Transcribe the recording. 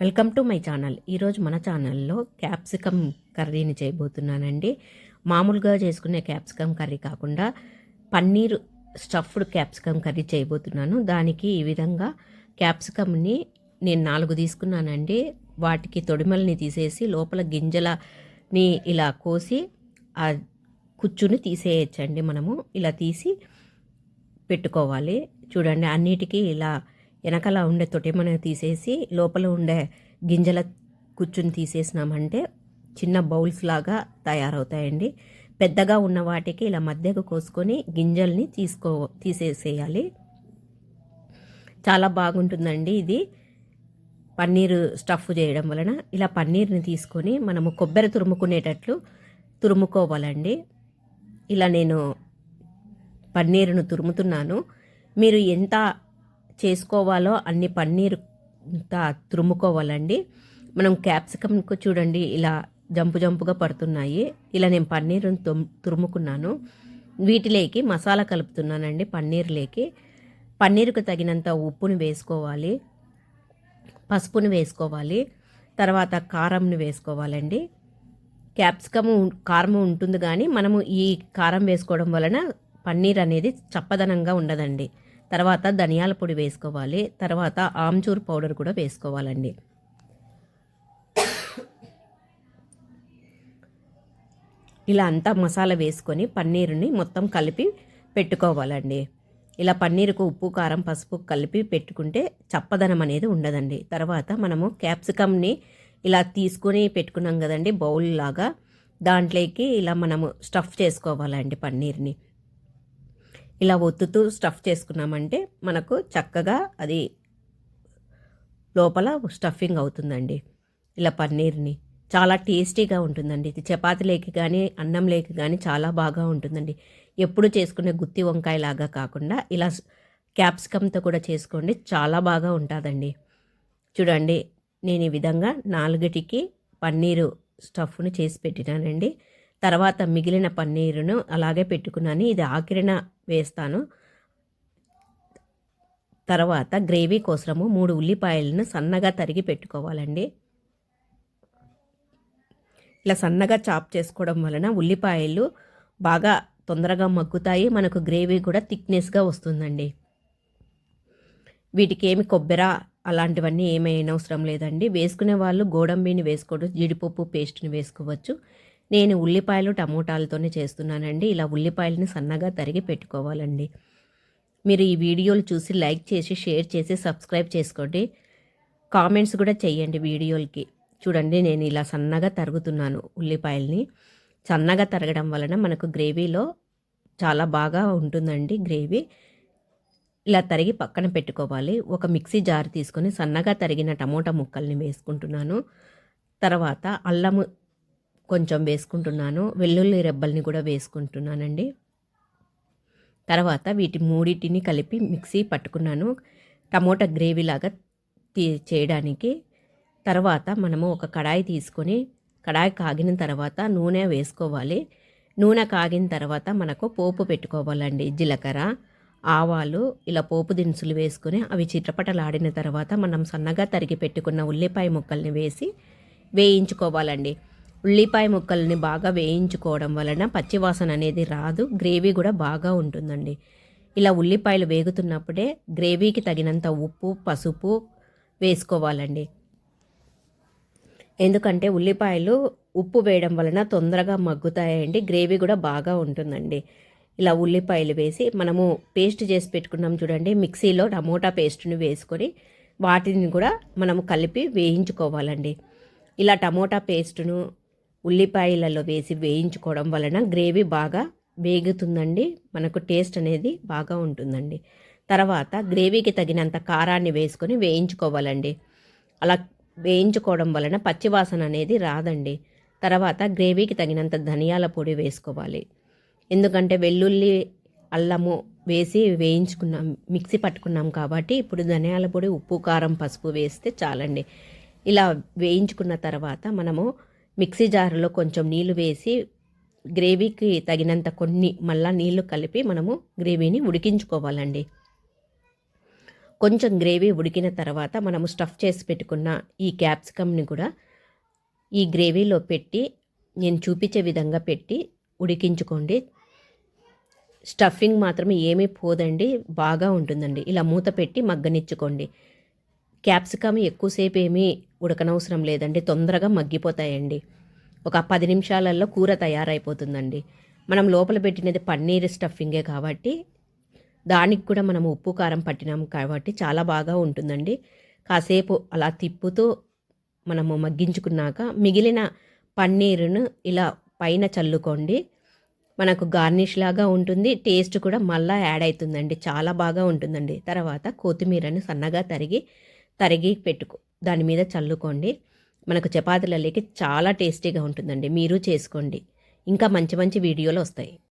Welcome to my channel. ఈరోజు మన ఛానల్లో క్యాప్సికమ్ కర్రీని చేయబోతున్నానండి. మామూలుగా చేసుకునే క్యాప్సికమ్ కర్రీ కాకుండా పన్నీర్ స్టఫ్డ్ క్యాప్సికమ్ కర్రీ చేయబోతున్నాను. దానికి ఈ విధంగా క్యాప్సికమ్ని నేను నాలుగు తీసుకున్నానండి. వాటికి తొడిమల్ని తీసేసి లోపల గింజలని ఇలా కోసి ఆ కుచ్చుని తీసేయచ్చండి మనము. ఇలా తీసి పెట్టుకోవాలి. చూడండి అన్నిటికీ ఇలా వెనకాల ఉండే తొటిమన తీసేసి లోపల ఉండే గింజల కుచ్చుని తీసేసినామంటే చిన్న బౌల్స్ లాగా తయారవుతాయండి. పెద్దగా ఉన్న వాటికి ఇలా మధ్యకు కోసుకొని గింజల్ని తీసుకో తీసేసేయాలి. చాలా బాగుంటుందండి ఇది. పన్నీరు స్టఫ్ చేయడం వలన ఇలా పన్నీర్ని తీసుకొని మనము కొబ్బరి తురుముకునేటట్లు తురుముకోవాలండి. ఇలా నేను పన్నీరును తురుముతున్నాను. మీరు ఎంత చేసుకోవాలో అన్ని పన్నీర్ తురుముకోవాలండి. మనం క్యాప్సికమ్కు చూడండి ఇలా జంపు జంపుగా పడుతున్నాయి. ఇలా నేను పన్నీరును తురుముకున్నాను. వీటిలోకి మసాలా కలుపుతున్నానండి పన్నీర్లోకి. పన్నీరుకు తగినంత ఉప్పుని వేసుకోవాలి పసుపును వేసుకోవాలి తర్వాత కారంను వేసుకోవాలండి. క్యాప్సికము కారం ఉంటుంది కానీ మనము ఈ కారం వేసుకోవడం వలన పన్నీర్ అనేది చప్పదనంగా ఉండదండి. తర్వాత ధనియాల పొడి వేసుకోవాలి. తర్వాత ఆమ్చూర్ పౌడర్ కూడా వేసుకోవాలండి. ఇలా అంతా మసాలా వేసుకొని పన్నీరుని మొత్తం కలిపి పెట్టుకోవాలండి. ఇలా పన్నీరుకు ఉప్పు కారం పసుపు కలిపి పెట్టుకుంటే చప్పదనం అనేది ఉండదండి. తర్వాత మనము క్యాప్సికమ్ని ఇలా తీసుకొని పెట్టుకున్నాం కదండి బౌల్ లాగా. దాంట్లోకి ఇలా మనము స్టఫ్ చేసుకోవాలండి పన్నీర్ని. ఇలా ఒత్తుతూ స్టఫ్ చేసుకున్నామంటే మనకు చక్కగా అది లోపల స్టఫింగ్ అవుతుందండి. ఇలా పన్నీర్ని చాలా టేస్టీగా ఉంటుందండి. ఇది చపాతి కానీ అన్నం లేకి కానీ చాలా బాగా ఉంటుందండి. ఎప్పుడు చేసుకునే గుత్తి వంకాయ లాగా కాకుండా ఇలా క్యాప్సికమ్తో కూడా చేసుకోండి. చాలా బాగా ఉంటుందండి. చూడండి నేను ఈ విధంగా నాలుగిటికి పన్నీరు స్టఫ్ను చేసి పెట్టినానండి. తర్వాత మిగిలిన పన్నీరును అలాగే పెట్టుకున్నాను. ఇది ఆకిరణ వేస్తాను. తర్వాత గ్రేవీ కోసము మూడు ఉల్లిపాయలను సన్నగా తరిగి పెట్టుకోవాలండి. ఇలా సన్నగా చాప్ చేసుకోవడం వలన ఉల్లిపాయలు బాగా తొందరగా మగ్గుతాయి. మనకు గ్రేవీ కూడా థిక్నెస్గా వస్తుందండి. వీటికి ఏమి కొబ్బెర అలాంటివన్నీ ఏమైనా అవసరం లేదండి. వేసుకునే వాళ్ళు గోడంబిని వేసుకోవచ్చు జీడిపప్పు పేస్ట్ని వేసుకోవచ్చు. నేను ఉల్లిపాయలు టమోటాలతోనే చేస్తున్నానండి. ఇలా ఉల్లిపాయలని సన్నగా తరిగి పెట్టుకోవాలండి. మీరు ఈ వీడియోలు చూసి లైక్ చేసి షేర్ చేసి సబ్స్క్రైబ్ చేసుకోండి. కామెంట్స్ కూడా చేయండి వీడియోలకి. చూడండి నేను ఇలా సన్నగా తరుగుతున్నాను ఉల్లిపాయల్ని. సన్నగా తరగడం వలన మనకు గ్రేవీలో చాలా బాగా ఉంటుందండి గ్రేవీ. ఇలా తరిగి పక్కన పెట్టుకోవాలి. ఒక మిక్సీ జార్ తీసుకొని సన్నగా తరిగిన టమోటా ముక్కల్ని వేసుకుంటున్నాను. తర్వాత అల్లము కొంచెం వేసుకుంటున్నాను. వెల్లుల్లి రెబ్బల్ని కూడా వేసుకుంటున్నానండి. తర్వాత వీటి మూడింటిని కలిపి మిక్సీ పట్టుకున్నాను. టమోటా గ్రేవీ లాగా తీ చేయడానికి. తర్వాత మనము ఒక కడాయి తీసుకొని కడాయి కాగిన తర్వాత నూనె వేసుకోవాలి. నూనె కాగిన తర్వాత మనకు పోపు పెట్టుకోవాలండి జీలకర్ర ఆవాలు ఇలా పోపు దినుసులు వేసుకొని అవి చిట్రపటలాడిన తర్వాత మనం సన్నగా తరిగి పెట్టుకున్న ఉల్లిపాయ ముక్కల్ని వేసి వేయించుకోవాలండి. ఉల్లిపాయ ముక్కల్ని బాగా వేయించుకోవడం వలన పచ్చివాసన అనేది రాదు గ్రేవీ కూడా బాగా ఉంటుందండి. ఇలా ఉల్లిపాయలు వేగుతున్నప్పుడే గ్రేవీకి తగినంత ఉప్పు పసుపు వేసుకోవాలండి. ఎందుకంటే ఉల్లిపాయలు ఉప్పు వేయడం వలన తొందరగా మగ్గుతాయండి గ్రేవీ కూడా బాగా ఉంటుందండి. ఇలా ఉల్లిపాయలు వేసి మనము పేస్ట్ చేసి పెట్టుకున్నాం చూడండి మిక్సీలో టమోటా పేస్ట్ని వేసుకొని వాటిని కూడా మనము కలిపి వేయించుకోవాలండి. ఇలా టమోటా పేస్టును ఉల్లిపాయలలో వేసి వేయించుకోవడం వలన గ్రేవీ బాగా వేగుతుందండి. మనకు టేస్ట్ అనేది బాగా ఉంటుందండి. తర్వాత గ్రేవీకి తగినంత కారాన్ని వేసుకొని వేయించుకోవాలండి. అలా వేయించుకోవడం వలన పచ్చివాసన అనేది రాదండి. తర్వాత గ్రేవీకి తగినంత ధనియాల పొడి వేసుకోవాలి. ఎందుకంటే వెల్లుల్లి అల్లము వేసి వేయించుకున్నాం మిక్సీ పట్టుకున్నాం కాబట్టి ఇప్పుడు ధనియాల పొడి ఉప్పు కారం పసుపు వేస్తే చాలండి. ఇలా వేయించుకున్న తర్వాత మనము మిక్సీ జార్లో కొంచెం నీళ్ళు వేసి గ్రేవీకి తగినంత కొన్ని మళ్ళా నీళ్ళు కలిపి మనము గ్రేవీని ఉడికించుకోవాలండి. కొంచెం గ్రేవీ ఉడికిన తర్వాత మనము స్టఫ్ చేసి పెట్టుకున్న ఈ క్యాప్సికమ్ని కూడా ఈ గ్రేవీలో పెట్టి నేను చూపించే విధంగా పెట్టి ఉడికించుకోండి. స్టఫింగ్ మాత్రం ఏమీ పోదండి బాగా ఉంటుందండి. ఇలా మూత పెట్టి మగ్గనిచ్చుకోండి. క్యాప్సికమ్ ఎక్కువసేపు ఏమీ ఉడకనవసరం లేదండి. తొందరగా మగ్గిపోతాయండి. ఒక పది నిమిషాలలో కూర తయారైపోతుందండి. మనం లోపల పెట్టినది పన్నీర్ స్టఫింగే కాబట్టి దానికి కూడా మనం ఉప్పు కారం పట్టినాం కాబట్టి చాలా బాగా ఉంటుందండి. కాసేపు అలా తిప్పుతూ మనము మగ్గించుకున్నాక మిగిలిన పన్నీరును ఇలా పైన చల్లుకోండి. మనకు గార్నిష్ లాగా ఉంటుంది. టేస్ట్ కూడా మళ్ళీ యాడ్ అవుతుందండి. చాలా బాగా ఉంటుందండి. తర్వాత కొత్తిమీరను సన్నగా తరిగి తరిగి పెట్టుకో. దాని మీద చల్లుకోండి. మనకు చపాతీలలోకి చాలా టేస్టీగా ఉంటుందండి. మీరు చేసుకోండి. ఇంకా మంచి మంచి వీడియోలు వస్తాయి.